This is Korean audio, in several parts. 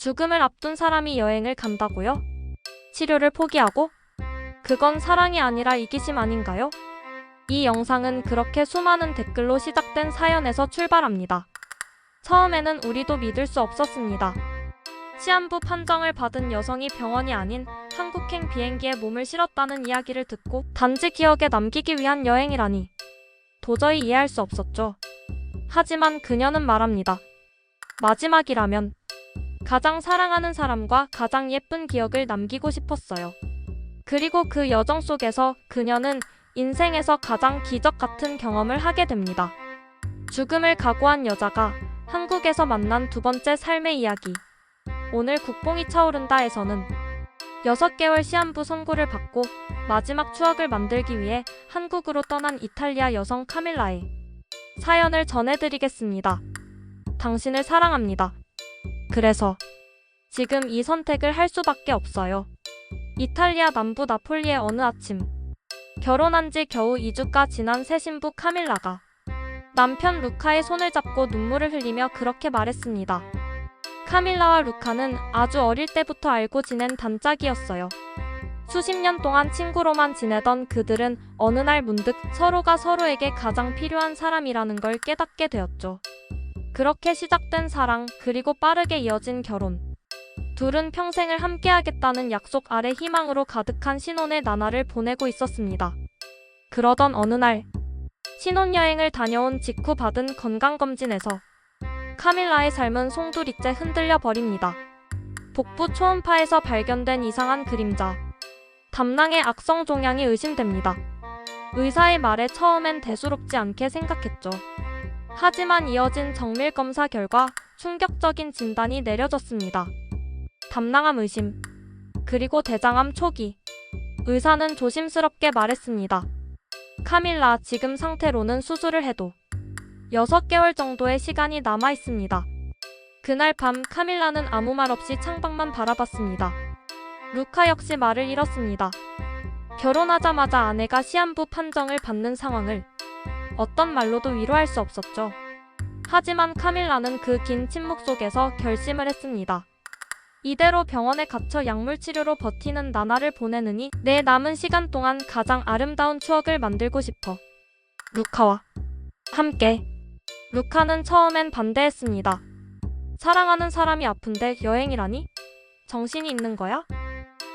죽음을 앞둔 사람이 여행을 간다고요? 치료를 포기하고? 그건 사랑이 아니라 이기심 아닌가요? 이 영상은 그렇게 수많은 댓글로 시작된 사연에서 출발합니다. 처음에는 우리도 믿을 수 없었습니다. 시한부 판정을 받은 여성이 병원이 아닌 한국행 비행기에 몸을 실었다는 이야기를 듣고 단지 기억에 남기기 위한 여행이라니 도저히 이해할 수 없었죠. 하지만 그녀는 말합니다. 마지막이라면 가장 사랑하는 사람과 가장 예쁜 기억을 남기고 싶었어요. 그리고 그 여정 속에서 그녀는 인생에서 가장 기적 같은 경험을 하게 됩니다. 죽음을 각오한 여자가 한국에서 만난 두 번째 삶의 이야기. 오늘 국뽕이 차오른다에서는 6개월 시한부 선고를 받고 마지막 추억을 만들기 위해 한국으로 떠난 이탈리아 여성 카밀라의 사연을 전해드리겠습니다. 당신을 사랑합니다. 그래서 지금 이 선택을 할 수밖에 없어요. 이탈리아 남부 나폴리의 어느 아침 결혼한 지 겨우 2주가 지난 새 신부 카밀라가 남편 루카의 손을 잡고 눈물을 흘리며 그렇게 말했습니다. 카밀라와 루카는 아주 어릴 때부터 알고 지낸 단짝이었어요. 수십 년 동안 친구로만 지내던 그들은 어느 날 문득 서로가 서로에게 가장 필요한 사람이라는 걸 깨닫게 되었죠. 그렇게 시작된 사랑, 그리고 빠르게 이어진 결혼. 둘은 평생을 함께하겠다는 약속 아래 희망으로 가득한 신혼의 나날을 보내고 있었습니다. 그러던 어느 날, 신혼여행을 다녀온 직후 받은 건강검진에서 카밀라의 삶은 송두리째 흔들려 버립니다. 복부 초음파에서 발견된 이상한 그림자. 담낭의 악성 종양이 의심됩니다. 의사의 말에 처음엔 대수롭지 않게 생각했죠. 하지만 이어진 정밀 검사 결과 충격적인 진단이 내려졌습니다. 담낭암 의심, 그리고 대장암 초기. 의사는 조심스럽게 말했습니다. 카밀라, 지금 상태로는 수술을 해도 6개월 정도의 시간이 남아 있습니다. 그날 밤 카밀라는 아무 말 없이 창밖만 바라봤습니다. 루카 역시 말을 잃었습니다. 결혼하자마자 아내가 시한부 판정을 받는 상황을 어떤 말로도 위로할 수 없었죠. 하지만 카밀라는 그 긴 침묵 속에서 결심을 했습니다. 이대로 병원에 갇혀 약물 치료로 버티는 나날을 보내느니 내 남은 시간 동안 가장 아름다운 추억을 만들고 싶어. 루카와 함께. 루카는 처음엔 반대했습니다. 사랑하는 사람이 아픈데 여행이라니? 정신이 있는 거야?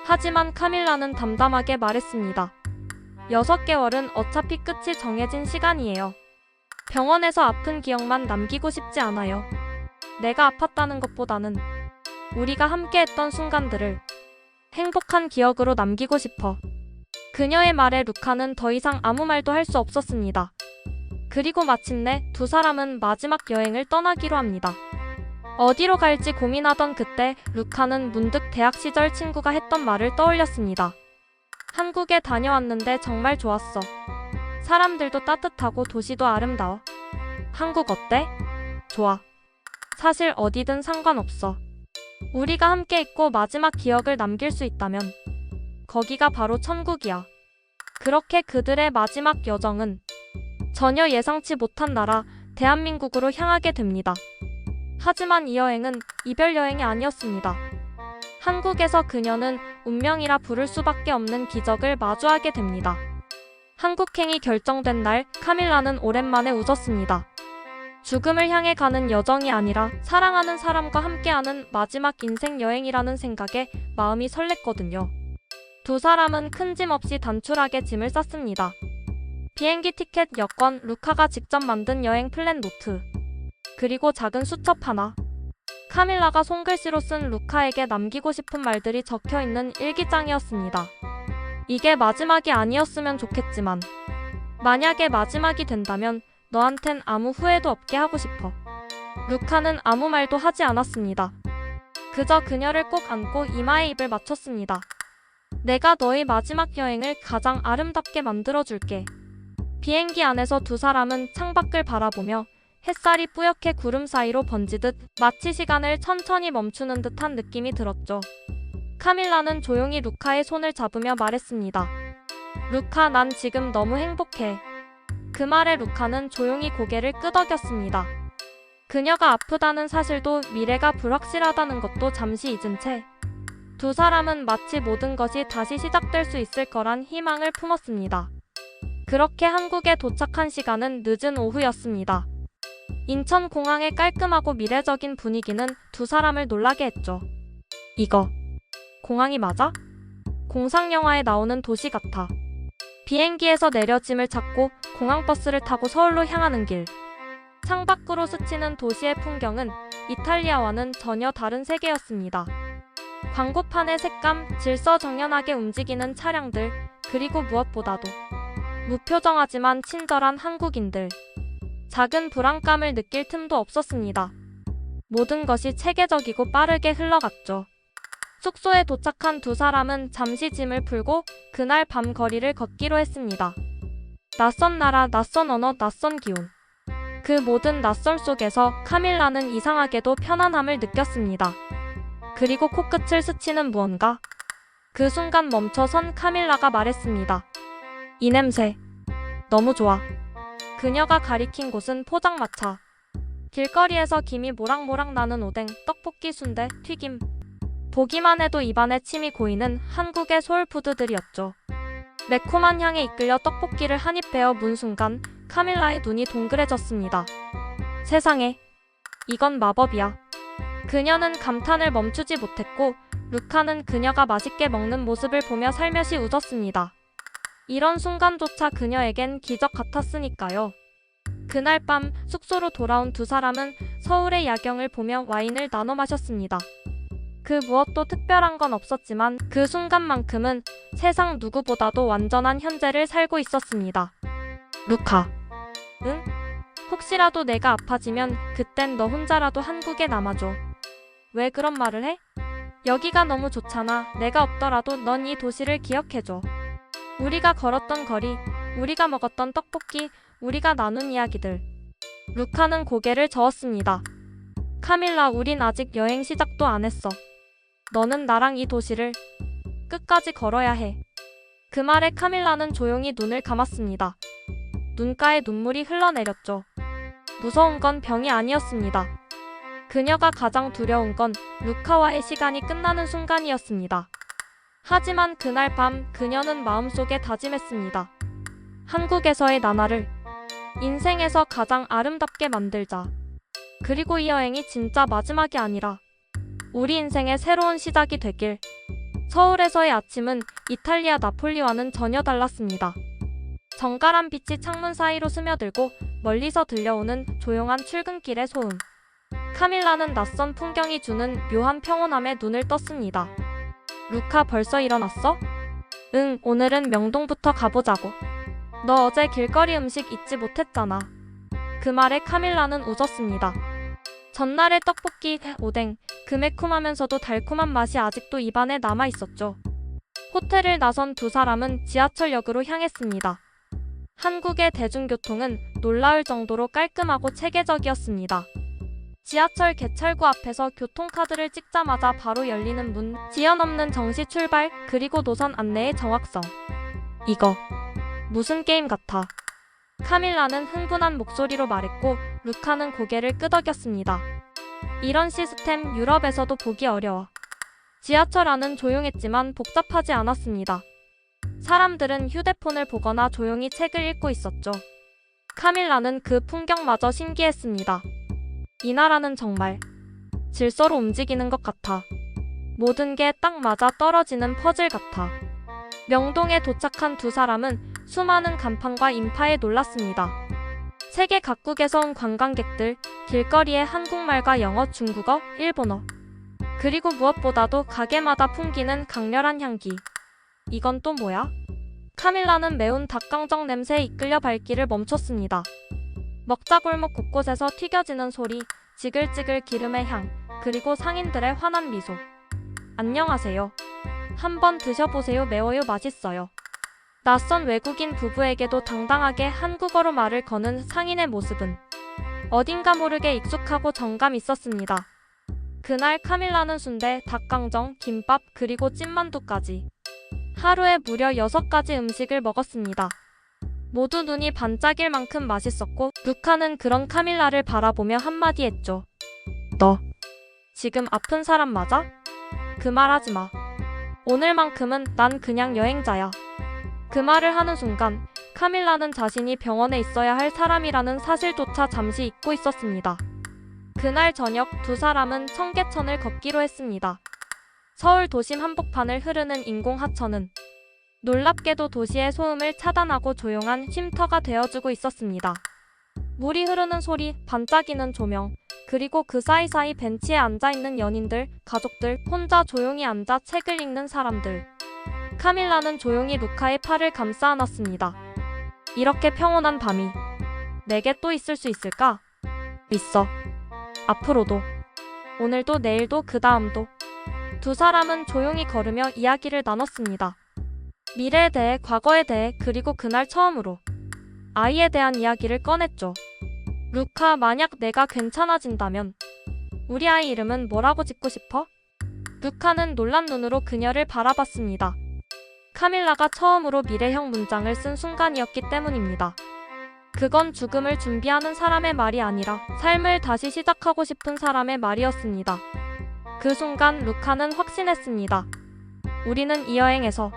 하지만 카밀라는 담담하게 말했습니다. 6개월은 어차피 끝이 정해진 시간이에요. 병원에서 아픈 기억만 남기고 싶지 않아요. 내가 아팠다는 것보다는 우리가 함께 했던 순간들을 행복한 기억으로 남기고 싶어. 그녀의 말에 루카는 더 이상 아무 말도 할 수 없었습니다. 그리고 마침내 두 사람은 마지막 여행을 떠나기로 합니다. 어디로 갈지 고민하던 그때 루카는 문득 대학 시절 친구가 했던 말을 떠올렸습니다. 한국에 다녀왔는데 정말 좋았어. 사람들도 따뜻하고 도시도 아름다워. 한국 어때? 좋아. 사실 어디든 상관없어. 우리가 함께 있고 마지막 기억을 남길 수 있다면 거기가 바로 천국이야. 그렇게 그들의 마지막 여정은 전혀 예상치 못한 나라 대한민국으로 향하게 됩니다. 하지만 이 여행은 이별 여행이 아니었습니다. 한국에서 그녀는 운명이라 부를 수밖에 없는 기적을 마주하게 됩니다. 한국행이 결정된 날 카밀라는 오랜만에 웃었습니다. 죽음을 향해 가는 여정이 아니라 사랑하는 사람과 함께하는 마지막 인생 여행이라는 생각에 마음이 설렜거든요. 두 사람은 큰 짐 없이 단출하게 짐을 쌌습니다. 비행기 티켓, 여권, 루카가 직접 만든 여행 플랜 노트, 그리고 작은 수첩 하나. 카밀라가 손글씨로 쓴 루카에게 남기고 싶은 말들이 적혀 있는 일기장이었습니다. 이게 마지막이 아니었으면 좋겠지만, 만약에 마지막이 된다면 너한텐 아무 후회도 없게 하고 싶어. 루카는 아무 말도 하지 않았습니다. 그저 그녀를 꼭 안고 이마에 입을 맞췄습니다. 내가 너의 마지막 여행을 가장 아름답게 만들어줄게. 비행기 안에서 두 사람은 창밖을 바라보며 햇살이 뿌옇게 구름 사이로 번지듯 마치 시간을 천천히 멈추는 듯한 느낌이 들었죠. 카밀라는 조용히 루카의 손을 잡으며 말했습니다. 루카, 난 지금 너무 행복해. 그 말에 루카는 조용히 고개를 끄덕였습니다. 그녀가 아프다는 사실도 미래가 불확실하다는 것도 잠시 잊은 채 두 사람은 마치 모든 것이 다시 시작될 수 있을 거란 희망을 품었습니다. 그렇게 한국에 도착한 시간은 늦은 오후였습니다. 인천공항의 깔끔하고 미래적인 분위기는 두 사람을 놀라게 했죠. 이거, 공항이 맞아? 공상영화에 나오는 도시 같아. 비행기에서 내려 짐을 찾고 공항버스를 타고 서울로 향하는 길. 창밖으로 스치는 도시의 풍경은 이탈리아와는 전혀 다른 세계였습니다. 광고판의 색감, 질서정연하게 움직이는 차량들, 그리고 무엇보다도 무표정하지만 친절한 한국인들. 작은 불안감을 느낄 틈도 없었습니다. 모든 것이 체계적이고 빠르게 흘러갔죠. 숙소에 도착한 두 사람은 잠시 짐을 풀고 그날 밤 거리를 걷기로 했습니다. 낯선 나라, 낯선 언어, 낯선 기온. 그 모든 낯설 속에서 카밀라는 이상하게도 편안함을 느꼈습니다. 그리고 코끝을 스치는 무언가. 그 순간 멈춰선 카밀라가 말했습니다. 이 냄새. 너무 좋아. 그녀가 가리킨 곳은 포장마차. 길거리에서 김이 모락모락 나는 오뎅, 떡볶이, 순대, 튀김. 보기만 해도 입안에 침이 고이는 한국의 소울푸드들이었죠. 매콤한 향에 이끌려 떡볶이를 한 입 베어 문 순간 카밀라의 눈이 동그래졌습니다. 세상에, 이건 마법이야. 그녀는 감탄을 멈추지 못했고 루카는 그녀가 맛있게 먹는 모습을 보며 살며시 웃었습니다. 이런 순간조차 그녀에겐 기적 같았으니까요. 그날 밤 숙소로 돌아온 두 사람은 서울의 야경을 보며 와인을 나눠 마셨습니다. 그 무엇도 특별한 건 없었지만 그 순간만큼은 세상 누구보다도 완전한 현재를 살고 있었습니다. 루카. 응? 혹시라도 내가 아파지면 그땐 너 혼자라도 한국에 남아줘. 왜 그런 말을 해? 여기가 너무 좋잖아. 내가 없더라도 넌 이 도시를 기억해줘. 우리가 걸었던 거리, 우리가 먹었던 떡볶이, 우리가 나눈 이야기들. 루카는 고개를 저었습니다. 카밀라, 우린 아직 여행 시작도 안 했어. 너는 나랑 이 도시를 끝까지 걸어야 해. 그 말에 카밀라는 조용히 눈을 감았습니다. 눈가에 눈물이 흘러내렸죠. 무서운 건 병이 아니었습니다. 그녀가 가장 두려운 건 루카와의 시간이 끝나는 순간이었습니다. 하지만 그날 밤 그녀는 마음속에 다짐했습니다. 한국에서의 나날을 인생에서 가장 아름답게 만들자. 그리고 이 여행이 진짜 마지막이 아니라 우리 인생의 새로운 시작이 되길. 서울에서의 아침은 이탈리아 나폴리와는 전혀 달랐습니다. 정갈한 빛이 창문 사이로 스며들고 멀리서 들려오는 조용한 출근길의 소음. 카밀라는 낯선 풍경이 주는 묘한 평온함에 눈을 떴습니다. 루카 벌써 일어났어? 응, 오늘은 명동부터 가보자고. 너 어제 길거리 음식 잊지 못했잖아. 그 말에 카밀라는 웃었습니다. 전날의 떡볶이, 오뎅, 그 매콤하면서도 달콤한 맛이 아직도 입안에 남아 있었죠. 호텔을 나선 두 사람은 지하철역으로 향했습니다. 한국의 대중교통은 놀라울 정도로 깔끔하고 체계적이었습니다. 지하철 개찰구 앞에서 교통카드를 찍자마자 바로 열리는 문, 지연 없는 정시 출발, 그리고 노선 안내의 정확성. 이거 무슨 게임 같아. 카밀라는 흥분한 목소리로 말했고 루카는 고개를 끄덕였습니다. 이런 시스템 유럽에서도 보기 어려워. 지하철 안은 조용했지만 복잡하지 않았습니다. 사람들은 휴대폰을 보거나 조용히 책을 읽고 있었죠. 카밀라는 그 풍경마저 신기했습니다. 이 나라는 정말 질서로 움직이는 것 같아. 모든 게 딱 맞아 떨어지는 퍼즐 같아. 명동에 도착한 두 사람은 수많은 간판과 인파에 놀랐습니다. 세계 각국에서 온 관광객들, 길거리에 한국말과 영어, 중국어, 일본어. 그리고 무엇보다도 가게마다 풍기는 강렬한 향기. 이건 또 뭐야? 카밀라는 매운 닭강정 냄새에 이끌려 발길을 멈췄습니다. 먹자 골목 곳곳에서 튀겨지는 소리, 지글지글 기름의 향, 그리고 상인들의 환한 미소. 안녕하세요. 한번 드셔보세요. 매워요. 맛있어요. 낯선 외국인 부부에게도 당당하게 한국어로 말을 거는 상인의 모습은 어딘가 모르게 익숙하고 정감 있었습니다. 그날 카밀라는 순대, 닭강정, 김밥, 그리고 찐만두까지 하루에 무려 6가지 음식을 먹었습니다. 모두 눈이 반짝일 만큼 맛있었고 루카는 그런 카밀라를 바라보며 한마디 했죠. 너 지금 아픈 사람 맞아? 그 말 하지 마. 오늘만큼은 난 그냥 여행자야. 그 말을 하는 순간 카밀라는 자신이 병원에 있어야 할 사람이라는 사실조차 잠시 잊고 있었습니다. 그날 저녁 두 사람은 청계천을 걷기로 했습니다. 서울 도심 한복판을 흐르는 인공 하천은 놀랍게도 도시의 소음을 차단하고 조용한 쉼터가 되어주고 있었습니다. 물이 흐르는 소리, 반짝이는 조명, 그리고 그 사이사이 벤치에 앉아있는 연인들, 가족들, 혼자 조용히 앉아 책을 읽는 사람들. 카밀라는 조용히 루카의 팔을 감싸 안았습니다. 이렇게 평온한 밤이 내게 또 있을 수 있을까? 있어. 앞으로도. 오늘도 내일도 그 다음도. 두 사람은 조용히 걸으며 이야기를 나눴습니다. 미래에 대해, 과거에 대해, 그리고 그날 처음으로 아이에 대한 이야기를 꺼냈죠. 루카, 만약 내가 괜찮아진다면 우리 아이 이름은 뭐라고 짓고 싶어? 루카는 놀란 눈으로 그녀를 바라봤습니다. 카밀라가 처음으로 미래형 문장을 쓴 순간이었기 때문입니다. 그건 죽음을 준비하는 사람의 말이 아니라 삶을 다시 시작하고 싶은 사람의 말이었습니다. 그 순간 루카는 확신했습니다. 우리는 이 여행에서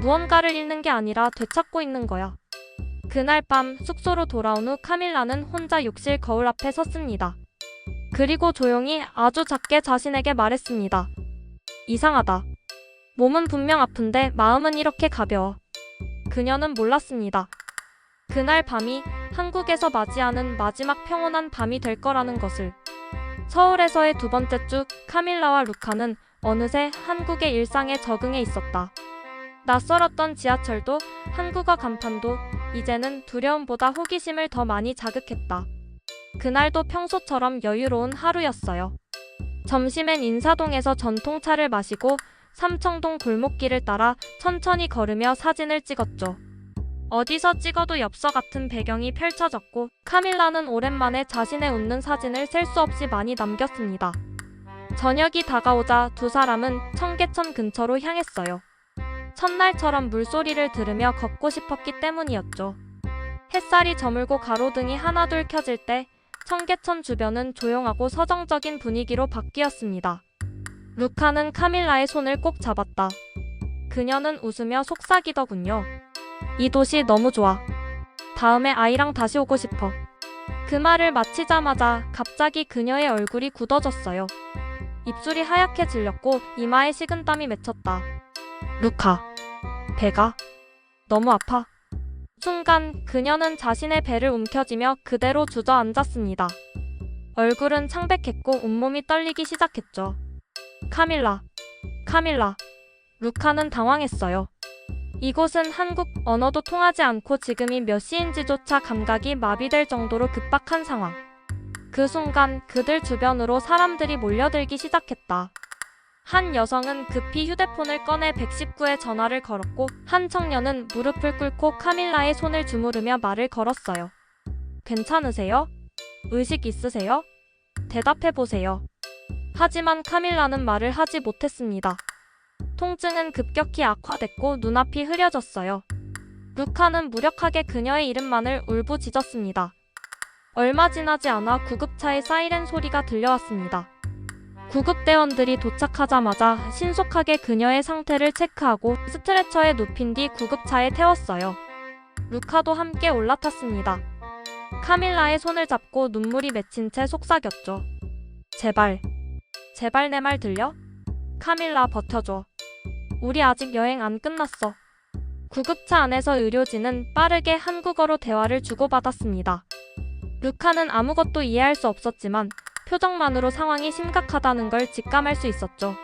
무언가를 잃는 게 아니라 되찾고 있는 거야. 그날 밤 숙소로 돌아온 후 카밀라는 혼자 욕실 거울 앞에 섰습니다. 그리고 조용히 아주 작게 자신에게 말했습니다. 이상하다. 몸은 분명 아픈데 마음은 이렇게 가벼워. 그녀는 몰랐습니다. 그날 밤이 한국에서 맞이하는 마지막 평온한 밤이 될 거라는 것을. 서울에서의 두 번째 주 카밀라와 루카는 어느새 한국의 일상에 적응해 있었다. 낯설었던 지하철도 한국어 간판도 이제는 두려움보다 호기심을 더 많이 자극했다. 그날도 평소처럼 여유로운 하루였어요. 점심엔 인사동에서 전통차를 마시고 삼청동 골목길을 따라 천천히 걸으며 사진을 찍었죠. 어디서 찍어도 엽서 같은 배경이 펼쳐졌고 카밀라는 오랜만에 자신의 웃는 사진을 셀 수 없이 많이 남겼습니다. 저녁이 다가오자 두 사람은 청계천 근처로 향했어요. 첫날처럼 물소리를 들으며 걷고 싶었기 때문이었죠. 햇살이 저물고 가로등이 하나둘 켜질 때 청계천 주변은 조용하고 서정적인 분위기로 바뀌었습니다. 루카는 카밀라의 손을 꼭 잡았다. 그녀는 웃으며 속삭이더군요. 이 도시 너무 좋아. 다음에 아이랑 다시 오고 싶어. 그 말을 마치자마자 갑자기 그녀의 얼굴이 굳어졌어요. 입술이 하얗게 질렸고 이마에 식은땀이 맺혔다. 루카, 배가 너무 아파. 순간 그녀는 자신의 배를 움켜쥐며 그대로 주저앉았습니다. 얼굴은 창백했고 온몸이 떨리기 시작했죠. 카밀라, 카밀라. 루카는 당황했어요. 이곳은 한국 언어도 통하지 않고 지금이 몇 시인지조차 감각이 마비될 정도로 급박한 상황. 그 순간 그들 주변으로 사람들이 몰려들기 시작했다. 한 여성은 급히 휴대폰을 꺼내 119에 전화를 걸었고 한 청년은 무릎을 꿇고 카밀라의 손을 주무르며 말을 걸었어요. 괜찮으세요? 의식 있으세요? 대답해 보세요. 하지만 카밀라는 말을 하지 못했습니다. 통증은 급격히 악화됐고 눈앞이 흐려졌어요. 루카는 무력하게 그녀의 이름만을 울부짖었습니다. 얼마 지나지 않아 구급차의 사이렌 소리가 들려왔습니다. 구급대원들이 도착하자마자 신속하게 그녀의 상태를 체크하고 스트레처에 눕힌 뒤 구급차에 태웠어요. 루카도 함께 올라탔습니다. 카밀라의 손을 잡고 눈물이 맺힌 채 속삭였죠. 제발, 제발 내 말 들려? 카밀라 버텨줘. 우리 아직 여행 안 끝났어. 구급차 안에서 의료진은 빠르게 한국어로 대화를 주고받았습니다. 루카는 아무것도 이해할 수 없었지만 표정만으로 상황이 심각하다는 걸 직감할 수 있었죠.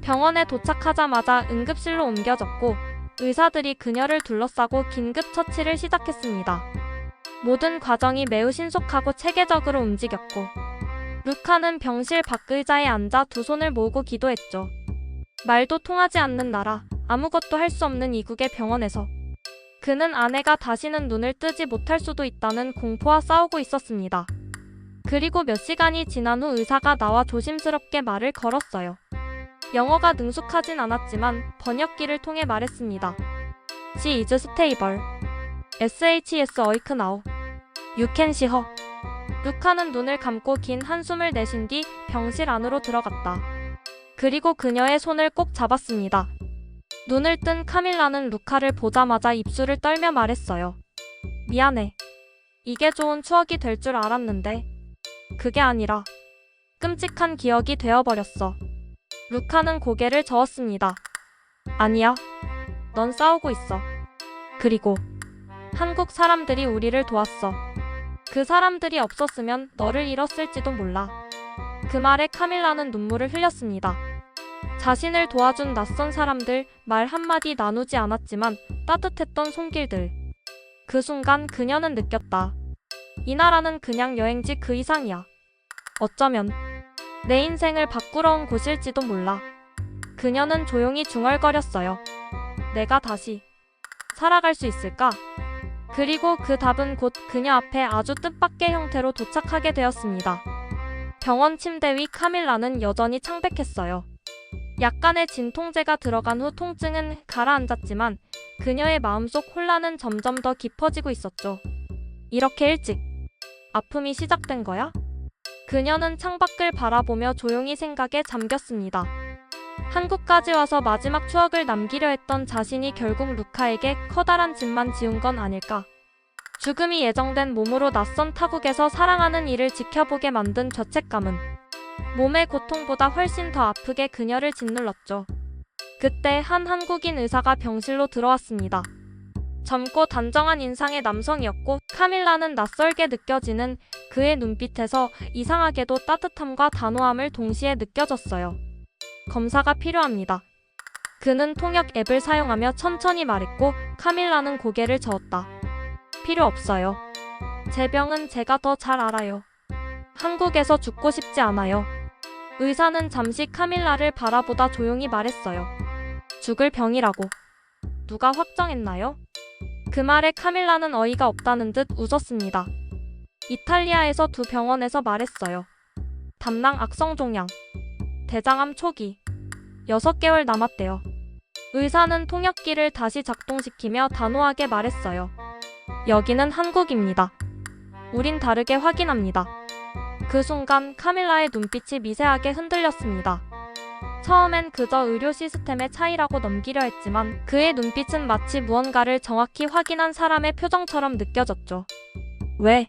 병원에 도착하자마자 응급실로 옮겨졌고 의사들이 그녀를 둘러싸고 긴급 처치를 시작했습니다. 모든 과정이 매우 신속하고 체계적으로 움직였고 루카는 병실 밖 의자에 앉아 두 손을 모으고 기도했죠. 말도 통하지 않는 나라, 아무것도 할 수 없는 이국의 병원에서 그는 아내가 다시는 눈을 뜨지 못할 수도 있다는 공포와 싸우고 있었습니다. 그리고 몇 시간이 지난 후 의사가 나와 조심스럽게 말을 걸었어요. 영어가 능숙하진 않았지만 번역기를 통해 말했습니다. She is stable. SHS 어이크나우. 유캔 시허. 루카는 눈을 감고 긴 한숨을 내쉰 뒤 병실 안으로 들어갔다. 그리고 그녀의 손을 꼭 잡았습니다. 눈을 뜬 카밀라는 루카를 보자마자 입술을 떨며 말했어요. 미안해. 이게 좋은 추억이 될 줄 알았는데. 그게 아니라 끔찍한 기억이 되어버렸어. 루카는 고개를 저었습니다. 아니야. 넌 싸우고 있어. 그리고 한국 사람들이 우리를 도왔어. 그 사람들이 없었으면 너를 잃었을지도 몰라. 그 말에 카밀라는 눈물을 흘렸습니다. 자신을 도와준 낯선 사람들 말 한마디 나누지 않았지만 따뜻했던 손길들. 그 순간 그녀는 느꼈다. 이 나라는 그냥 여행지 그 이상이야. 어쩌면 내 인생을 바꾸러 온 곳일지도 몰라. 그녀는 조용히 중얼거렸어요. 내가 다시 살아갈 수 있을까? 그리고 그 답은 곧 그녀 앞에 아주 뜻밖의 형태로 도착하게 되었습니다. 병원 침대 위 카밀라는 여전히 창백했어요. 약간의 진통제가 들어간 후 통증은 가라앉았지만 그녀의 마음속 혼란은 점점 더 깊어지고 있었죠. 이렇게 일찍 아픔이 시작된 거야? 그녀는 창밖을 바라보며 조용히 생각에 잠겼습니다. 한국까지 와서 마지막 추억을 남기려 했던 자신이 결국 루카에게 커다란 짐만 지운 건 아닐까. 죽음이 예정된 몸으로 낯선 타국에서 사랑하는 이를 지켜보게 만든 죄책감은 몸의 고통보다 훨씬 더 아프게 그녀를 짓눌렀죠. 그때 한 한국인 의사가 병실로 들어왔습니다. 젊고 단정한 인상의 남성이었고 카밀라는 낯설게 느껴지는 그의 눈빛에서 이상하게도 따뜻함과 단호함을 동시에 느껴졌어요. 검사가 필요합니다. 그는 통역 앱을 사용하며 천천히 말했고 카밀라는 고개를 저었다. 필요 없어요. 제 병은 제가 더 잘 알아요. 한국에서 죽고 싶지 않아요. 의사는 잠시 카밀라를 바라보다 조용히 말했어요. 죽을 병이라고. 누가 확정했나요? 그 말에 카밀라는 어이가 없다는 듯 웃었습니다. 이탈리아에서 두 병원에서 말했어요. 담낭 악성 종양. 대장암 초기. 6개월 남았대요. 의사는 통역기를 다시 작동시키며 단호하게 말했어요. 여기는 한국입니다. 우린 다르게 확인합니다. 그 순간 카밀라의 눈빛이 미세하게 흔들렸습니다. 처음엔 그저 의료 시스템의 차이라고 넘기려 했지만 그의 눈빛은 마치 무언가를 정확히 확인한 사람의 표정처럼 느껴졌죠. 왜?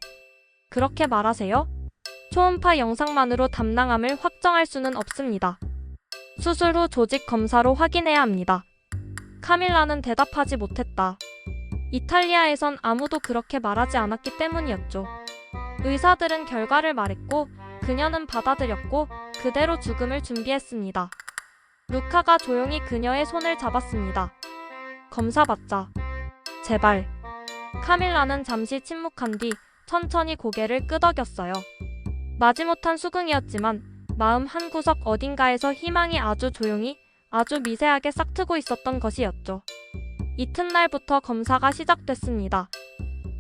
그렇게 말하세요? 초음파 영상만으로 담낭암을 확정할 수는 없습니다. 수술 후 조직 검사로 확인해야 합니다. 카밀라는 대답하지 못했다. 이탈리아에선 아무도 그렇게 말하지 않았기 때문이었죠. 의사들은 결과를 말했고 그녀는 받아들였고 그대로 죽음을 준비했습니다. 루카가 조용히 그녀의 손을 잡았습니다. 검사 받자. 제발. 카밀라는 잠시 침묵한 뒤 천천히 고개를 끄덕였어요. 마지못한 수긍이었지만 마음 한구석 어딘가에서 희망이 아주 조용히 아주 미세하게 싹트고 있었던 것이었죠. 이튿날부터 검사가 시작됐습니다.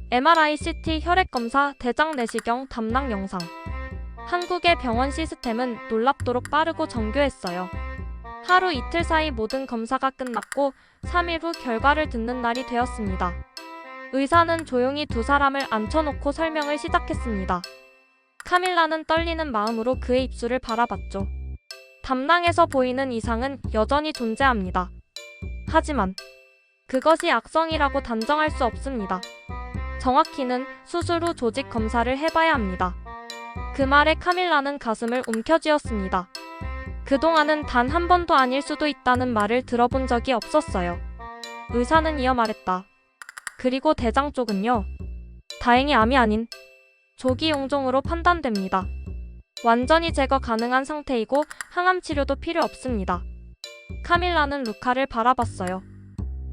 MRI, CT, 혈액 검사, 대장 내시경, 담낭 영상. 한국의 병원 시스템은 놀랍도록 빠르고 정교했어요. 하루 이틀 사이 모든 검사가 끝났고 3일 후 결과를 듣는 날이 되었습니다. 의사는 조용히 두 사람을 앉혀놓고 설명을 시작했습니다. 카밀라는 떨리는 마음으로 그의 입술을 바라봤죠. 담낭에서 보이는 이상은 여전히 존재합니다. 하지만 그것이 악성이라고 단정할 수 없습니다. 정확히는 수술 후 조직 검사를 해봐야 합니다. 그 말에 카밀라는 가슴을 움켜쥐었습니다. 그동안은 단 한 번도 아닐 수도 있다는 말을 들어본 적이 없었어요. 의사는 이어 말했다. 그리고 대장 쪽은요. 다행히 암이 아닌 조기 용종으로 판단됩니다. 완전히 제거 가능한 상태이고 항암 치료도 필요 없습니다. 카밀라는 루카를 바라봤어요.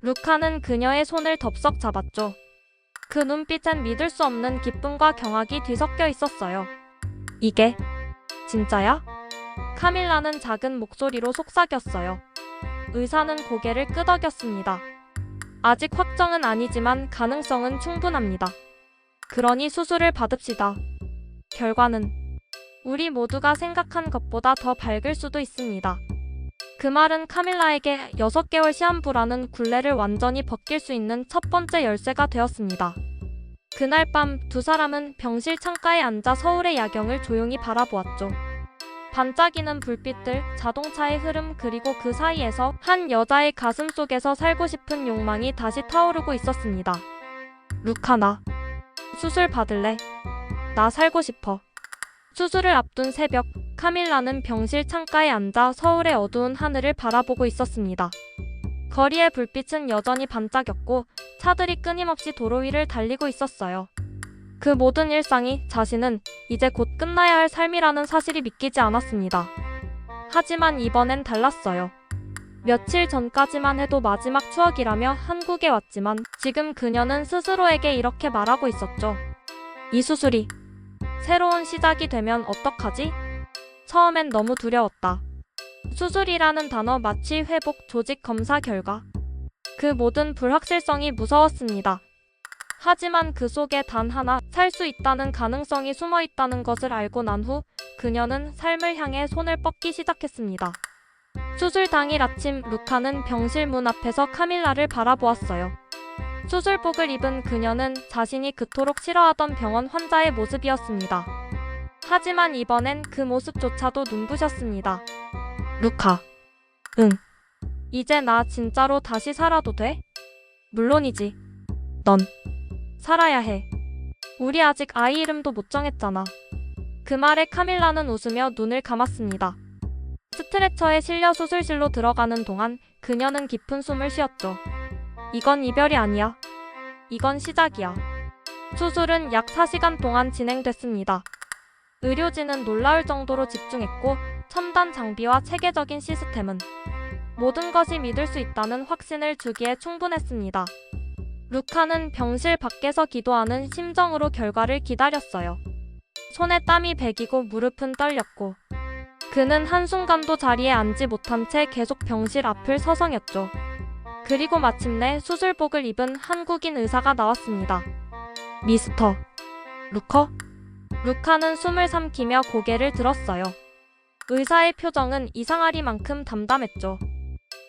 루카는 그녀의 손을 덥석 잡았죠. 그 눈빛엔 믿을 수 없는 기쁨과 경악이 뒤섞여 있었어요. 이게 진짜야? 카밀라는 작은 목소리로 속삭였어요. 의사는 고개를 끄덕였습니다. 아직 확정은 아니지만 가능성은 충분합니다. 그러니 수술을 받읍시다. 결과는 우리 모두가 생각한 것보다 더 밝을 수도 있습니다. 그 말은 카밀라에게 6개월 시한부라는 굴레를 완전히 벗길 수 있는 첫 번째 열쇠가 되었습니다. 그날 밤 두 사람은 병실 창가에 앉아 서울의 야경을 조용히 바라보았죠. 반짝이는 불빛들, 자동차의 흐름, 그리고 그 사이에서 한 여자의 가슴 속에서 살고 싶은 욕망이 다시 타오르고 있었습니다. 루카, 나 수술 받을래? 나 살고 싶어. 수술을 앞둔 새벽, 카밀라는 병실 창가에 앉아 서울의 어두운 하늘을 바라보고 있었습니다. 거리의 불빛은 여전히 반짝였고 차들이 끊임없이 도로 위를 달리고 있었어요. 그 모든 일상이 자신은 이제 곧 끝나야 할 삶이라는 사실이 믿기지 않았습니다. 하지만 이번엔 달랐어요. 며칠 전까지만 해도 마지막 추억이라며 한국에 왔지만 지금 그녀는 스스로에게 이렇게 말하고 있었죠. 이 수술이 새로운 시작이 되면 어떡하지? 처음엔 너무 두려웠다. 수술이라는 단어 마치 회복 조직 검사 결과. 그 모든 불확실성이 무서웠습니다. 하지만 그 속에 단 하나 살 수 있다는 가능성이 숨어 있다는 것을 알고 난 후 그녀는 삶을 향해 손을 뻗기 시작했습니다. 수술 당일 아침 루카는 병실 문 앞에서 카밀라를 바라보았어요. 수술복을 입은 그녀는 자신이 그토록 싫어하던 병원 환자의 모습이었습니다. 하지만 이번엔 그 모습조차도 눈부셨습니다. 루카. 응. 이제 나 진짜로 다시 살아도 돼? 물론이지. 넌 살아야 해. 우리 아직 아이 이름도 못 정했잖아. 그 말에 카밀라는 웃으며 눈을 감았습니다. 스트레처에 실려 수술실로 들어가는 동안 그녀는 깊은 숨을 쉬었죠. 이건 이별이 아니야. 이건 시작이야. 수술은 약 4시간 동안 진행됐습니다. 의료진은 놀라울 정도로 집중했고 첨단 장비와 체계적인 시스템은 모든 것이 믿을 수 있다는 확신을 주기에 충분했습니다. 루카는 병실 밖에서 기도하는 심정으로 결과를 기다렸어요. 손에 땀이 배기고 무릎은 떨렸고 그는 한순간도 자리에 앉지 못한 채 계속 병실 앞을 서성였죠. 그리고 마침내 수술복을 입은 한국인 의사가 나왔습니다. 미스터 루커? 루카는 숨을 삼키며 고개를 들었어요. 의사의 표정은 이상하리만큼 담담했죠.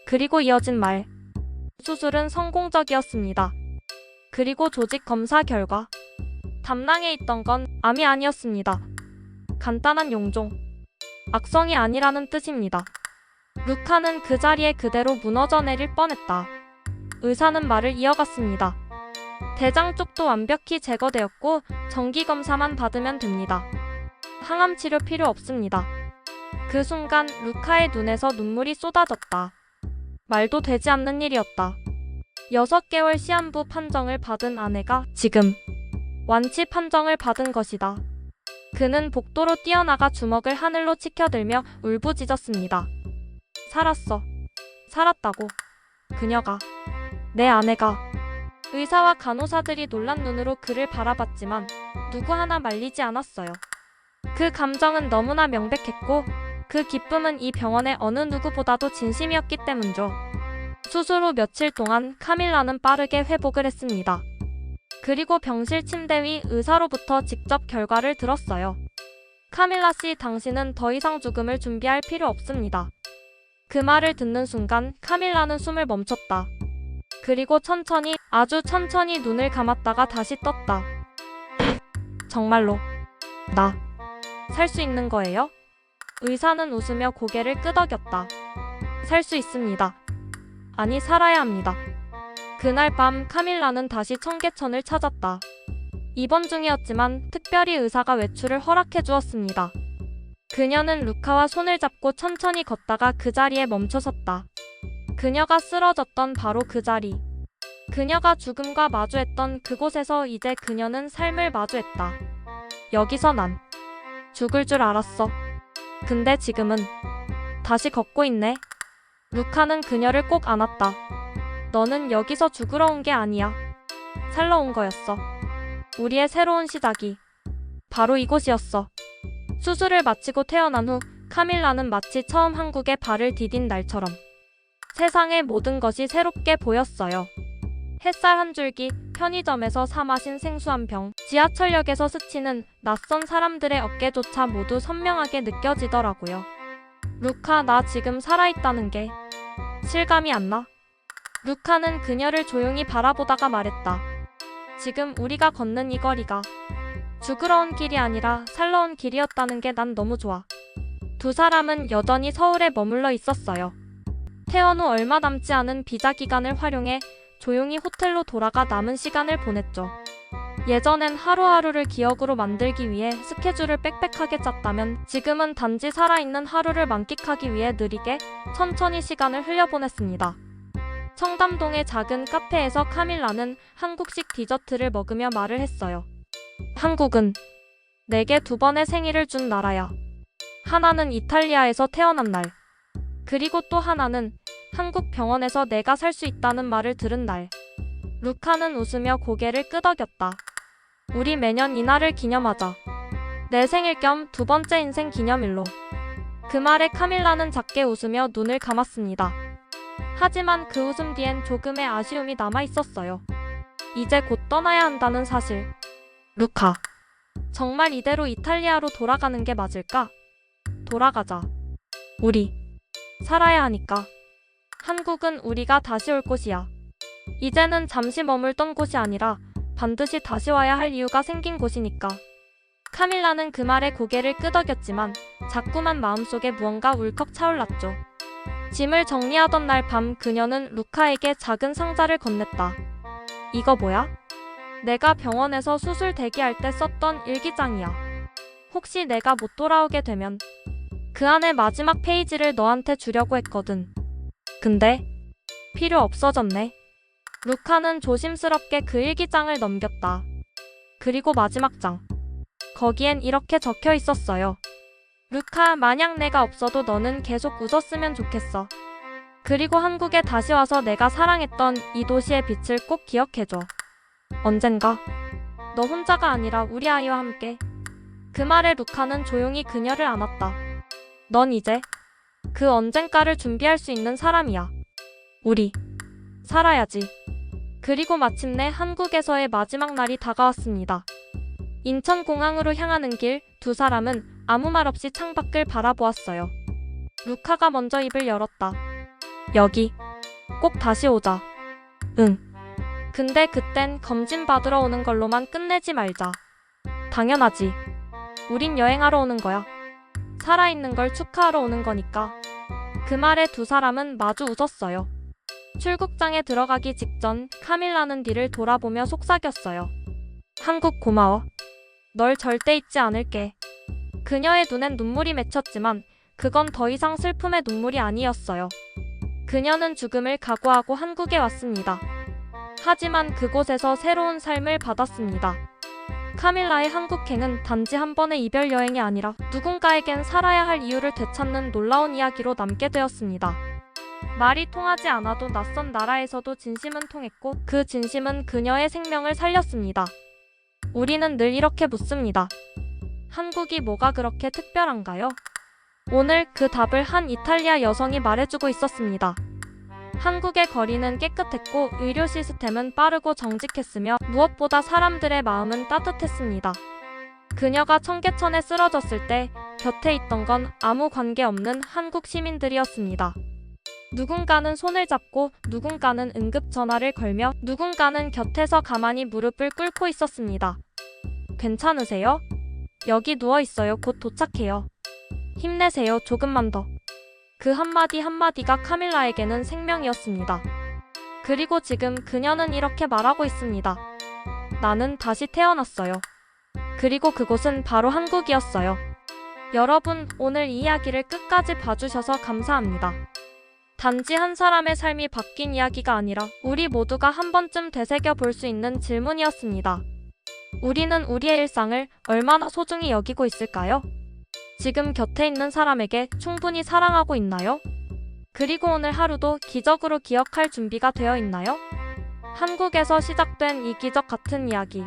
그리고 이어진 말. 수술은 성공적이었습니다. 그리고 조직 검사 결과. 담낭에 있던 건 암이 아니었습니다. 간단한 용종. 악성이 아니라는 뜻입니다. 루카는 그 자리에 그대로 무너져 내릴 뻔했다. 의사는 말을 이어갔습니다. 대장 쪽도 완벽히 제거되었고 정기 검사만 받으면 됩니다. 항암 치료 필요 없습니다. 그 순간 루카의 눈에서 눈물이 쏟아졌다. 말도 되지 않는 일이었다. 6개월 시한부 판정을 받은 아내가 지금 완치 판정을 받은 것이다. 그는 복도로 뛰어나가 주먹을 하늘로 치켜들며 울부짖었습니다. 살았어. 살았다고. 그녀가. 내 아내가. 의사와 간호사들이 놀란 눈으로 그를 바라봤지만 누구 하나 말리지 않았어요. 그 감정은 너무나 명백했고 그 기쁨은 이 병원의 어느 누구보다도 진심이었기 때문죠. 수술 후 며칠 동안 카밀라는 빠르게 회복을 했습니다. 그리고 병실 침대 위 의사로부터 직접 결과를 들었어요. 카밀라 씨, 당신은 더 이상 죽음을 준비할 필요 없습니다. 그 말을 듣는 순간 카밀라는 숨을 멈췄다. 그리고 천천히, 아주 천천히 눈을 감았다가 다시 떴다. 정말로, 나, 살 수 있는 거예요? 의사는 웃으며 고개를 끄덕였다. 살 수 있습니다. 아니, 살아야 합니다. 그날 밤 카밀라는 다시 청계천을 찾았다. 입원 중이었지만 특별히 의사가 외출을 허락해 주었습니다. 그녀는 루카와 손을 잡고 천천히 걷다가 그 자리에 멈춰섰다. 그녀가 쓰러졌던 바로 그 자리. 그녀가 죽음과 마주했던 그곳에서 이제 그녀는 삶을 마주했다. 여기서 난 죽을 줄 알았어. 근데 지금은 다시 걷고 있네. 루카는 그녀를 꼭 안았다. 너는 여기서 죽으러 온 게 아니야. 살러 온 거였어. 우리의 새로운 시작이 바로 이곳이었어. 수술을 마치고 태어난 후 카밀라는 마치 처음 한국에 발을 디딘 날처럼 세상의 모든 것이 새롭게 보였어요. 햇살 한 줄기, 편의점에서 사 마신 생수 한 병, 지하철역에서 스치는 낯선 사람들의 어깨조차 모두 선명하게 느껴지더라고요. 루카, 나 지금 살아있다는 게 실감이 안 나. 루카는 그녀를 조용히 바라보다가 말했다. 지금 우리가 걷는 이 거리가 죽으러 온 길이 아니라 살러 온 길이었다는 게 난 너무 좋아. 두 사람은 여전히 서울에 머물러 있었어요. 퇴원 후 얼마 남지 않은 비자 기간을 활용해 조용히 호텔로 돌아가 남은 시간을 보냈죠. 예전엔 하루하루를 기억으로 만들기 위해 스케줄을 빽빽하게 짰다면 지금은 단지 살아있는 하루를 만끽하기 위해 느리게 천천히 시간을 흘려보냈습니다. 청담동의 작은 카페에서 카밀라는 한국식 디저트를 먹으며 말을 했어요. 한국은 내게 두 번의 생일을 준 나라야. 하나는 이탈리아에서 태어난 날. 그리고 또 하나는 한국 병원에서 내가 살 수 있다는 말을 들은 날. 루카는 웃으며 고개를 끄덕였다. 우리 매년 이날을 기념하자. 내 생일 겸 두 번째 인생 기념일로. 그 말에 카밀라는 작게 웃으며 눈을 감았습니다. 하지만 그 웃음 뒤엔 조금의 아쉬움이 남아 있었어요. 이제 곧 떠나야 한다는 사실. 루카. 정말 이대로 이탈리아로 돌아가는 게 맞을까? 돌아가자. 우리. 살아야 하니까. 한국은 우리가 다시 올 곳이야. 이제는 잠시 머물던 곳이 아니라 반드시 다시 와야 할 이유가 생긴 곳이니까. 카밀라는 그 말에 고개를 끄덕였지만 자꾸만 마음속에 무언가 울컥 차올랐죠. 짐을 정리하던 날 밤 그녀는 루카에게 작은 상자를 건넸다. 이거 뭐야? 내가 병원에서 수술 대기할 때 썼던 일기장이야. 혹시 내가 못 돌아오게 되면 그 안에 마지막 페이지를 너한테 주려고 했거든. 근데 필요 없어졌네. 루카는 조심스럽게 그 일기장을 넘겼다. 그리고 마지막 장. 거기엔 이렇게 적혀 있었어요. 루카, 만약 내가 없어도 너는 계속 웃었으면 좋겠어. 그리고 한국에 다시 와서 내가 사랑했던 이 도시의 빛을 꼭 기억해줘. 언젠가. 너 혼자가 아니라 우리 아이와 함께. 그 말에 루카는 조용히 그녀를 안았다. 넌 이제 그 언젠가를 준비할 수 있는 사람이야. 우리 살아야지. 그리고 마침내 한국에서의 마지막 날이 다가왔습니다. 인천공항으로 향하는 길 두 사람은 아무 말 없이 창밖을 바라보았어요. 루카가 먼저 입을 열었다. 여기 꼭 다시 오자. 응. 근데 그땐 검진 받으러 오는 걸로만 끝내지 말자. 당연하지. 우린 여행하러 오는 거야. 살아있는 걸 축하하러 오는 거니까. 그 말에 두 사람은 마주 웃었어요. 출국장에 들어가기 직전 카밀라는 뒤를 돌아보며 속삭였어요. 한국 고마워. 널 절대 잊지 않을게. 그녀의 눈엔 눈물이 맺혔지만 그건 더 이상 슬픔의 눈물이 아니었어요. 그녀는 죽음을 각오하고 한국에 왔습니다. 하지만 그곳에서 새로운 삶을 받았습니다. 카밀라의 한국행은 단지 한 번의 이별 여행이 아니라 누군가에겐 살아야 할 이유를 되찾는 놀라운 이야기로 남게 되었습니다. 말이 통하지 않아도 낯선 나라에서도 진심은 통했고 그 진심은 그녀의 생명을 살렸습니다. 우리는 늘 이렇게 묻습니다. 한국이 뭐가 그렇게 특별한가요? 오늘 그 답을 한 이탈리아 여성이 말해주고 있었습니다. 한국의 거리는 깨끗했고 의료 시스템은 빠르고 정직했으며 무엇보다 사람들의 마음은 따뜻했습니다. 그녀가 청계천에 쓰러졌을 때 곁에 있던 건 아무 관계 없는 한국 시민들이었습니다. 누군가는 손을 잡고 누군가는 응급 전화를 걸며 누군가는 곁에서 가만히 무릎을 꿇고 있었습니다. 괜찮으세요? 여기 누워 있어요. 곧 도착해요. 힘내세요. 조금만 더. 그 한마디 한마디가 카밀라에게는 생명이었습니다. 그리고 지금 그녀는 이렇게 말하고 있습니다. 나는 다시 태어났어요. 그리고 그곳은 바로 한국이었어요. 여러분, 오늘 이 이야기를 끝까지 봐주셔서 감사합니다. 단지 한 사람의 삶이 바뀐 이야기가 아니라 우리 모두가 한 번쯤 되새겨 볼 수 있는 질문이었습니다. 우리는 우리의 일상을 얼마나 소중히 여기고 있을까요? 지금 곁에 있는 사람에게 충분히 사랑하고 있나요? 그리고 오늘 하루도 기적으로 기억할 준비가 되어 있나요? 한국에서 시작된 이 기적 같은 이야기.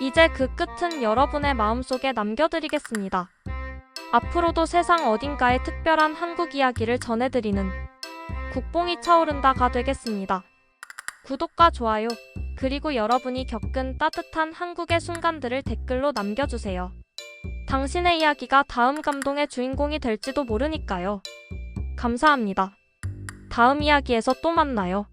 이제 그 끝은 여러분의 마음속에 남겨드리겠습니다. 앞으로도 세상 어딘가에 특별한 한국 이야기를 전해드리는 국뽕이 차오른다가 되겠습니다. 구독과 좋아요, 그리고 여러분이 겪은 따뜻한 한국의 순간들을 댓글로 남겨주세요. 당신의 이야기가 다음 감동의 주인공이 될지도 모르니까요. 감사합니다. 다음 이야기에서 또 만나요.